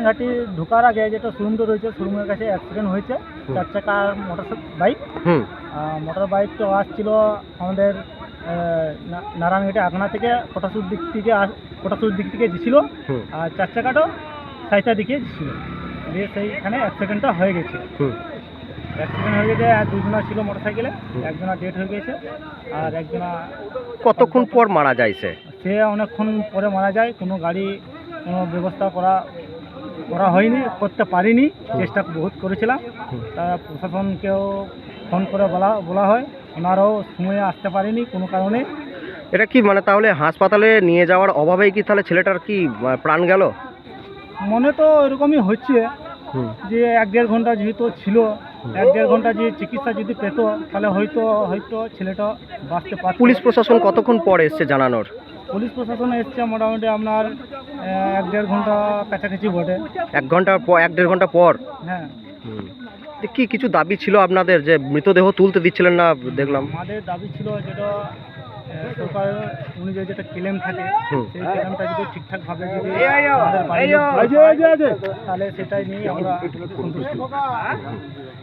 নারায়ণঘাটি ঢোকার আগে যেটা শোরুমটা রয়েছে শোরুমের কাছে অ্যাক্সিডেন্ট হয়েছে। চার চাকার মোটর বাইক মোটর বাইকটা আসছিল আমাদের নারায়ণঘাটি আগনা থেকে কটাসুর দিক থেকে কটাসুর দিক থেকে গেছিল। আর চার চাকাটাও সাইতা দিকে ছিল দিয়ে সেইখানে অ্যাক্সিডেন্টটা হয়ে গেছে। অ্যাক্সিডেন্ট হয়ে গেছে আর দুজনা ছিল মোটর সাইকেলে একজনা ডেট হয়ে গেছে আর একজনা কতক্ষণ পর মারা যায় সে? সে অনেকক্ষণ পরে মারা যায়। কোনো গাড়ি কোনো ব্যবস্থা করা করা হয়নি করতে পারিনি চেষ্টা বহুত করেছিলাম। তা প্রশাসনকেও ফোন করে বলা বলা হয় ওনারাও সময়ে আসতে পারেনি কোনো কারণে। এটা কি মানে তাহলে হাসপাতালে নিয়ে যাওয়ার অভাবেই কি তাহলে ছেলেটার কি প্রাণ গেল? মনে তো এরকমই হচ্ছে যে এক দেড় ঘণ্টা যেহেতু ছিল এক দেড় ঘণ্টা যে চিকিৎসা যদি পেত তাহলে হয়তো হয়তো ছেলেটা বাঁচতে পারত। পুলিশ প্রশাসন কতক্ষণ পর এসছে জানানোর? পুলিশ প্রশাসন এসছে মোটামুটি আপনার এক দেড় ঘণ্টা কাছাকাছি বটে। এক ঘণ্টা পর এক দেড় ঘণ্টা পর? হ্যাঁ। হুম। কি কিছু দাবি ছিল আপনাদের যে মৃতদেহ তুলতে দিচ্ছিলেন না দেখলাম? আমাদের দাবি ছিল যেটা সরকার অনুযায়ী যেটা ক্লেম থাকে সেই ক্লেমটা যদি ঠিকঠাকভাবে যদি তাহলে সেটাই নিয়ে আমরা সন্তুষ্ট।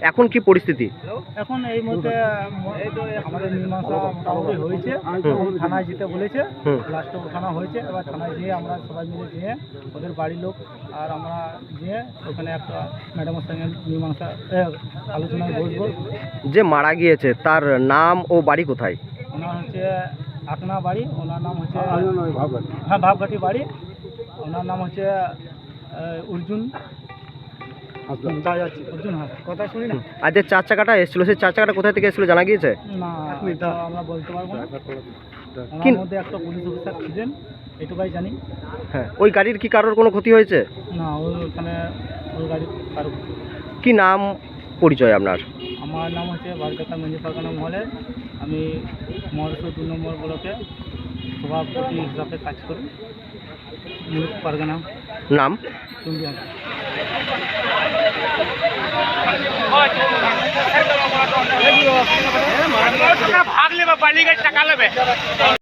এখন কি পরিস্থিতি? এখন এই মুহূর্তে ম- আমাদের মীমাংসা মোটামুটি হয়েছে। থানায় যেতে বলেছে। লাস্টে থানা হয়েছে। এবার থানায় যেয়ে আমরা সবাই মিলে যেয়ে ওদের বাড়ির লোক আর আমরা যেয়ে ওখানে একটা ম্যাডামের সঙ্গে মীমাংসা আলোচনায় বসবো। যে মারা গিয়েছে তার নাম ও বাড়ি কোথায়? ওনার হচ্ছে আকনা বাড়ি ওনার নাম হচ্ছে হ্যাঁ ভাবঘাটি বাড়ি। ওনার নাম হচ্ছে অর্জুন। অর্জুন হাস কথা শুনি না? আর যে চার চাকাটা এসেছিল সেই চার চাকাটা কোথায় থেকে এসেছিল জানা গিয়েছে? না এটা আমরা বলতে পারব না। ওনার মধ্যে একটা পুলিশ অফিসার ছিলেন এটুকাই জানি। হ্যাঁ ওই গাড়ির কি কারোর কোনো ক্ষতি হয়েছে? না ওই ওখানে ওই গাড়ি কারও কি নাম পরিচয় আপনার? আমার নাম হচ্ছে বারকাতা মেঞ্জি পারগানা মহলে। আমি মহারাষ্ট্র দু নম্বর ব্লকে সভাপতি হিসাবে কাজ করি। মুলুক পারগানা নাম। চন্ডী ভাগ লেবে পালিয়ে টাকা লেবে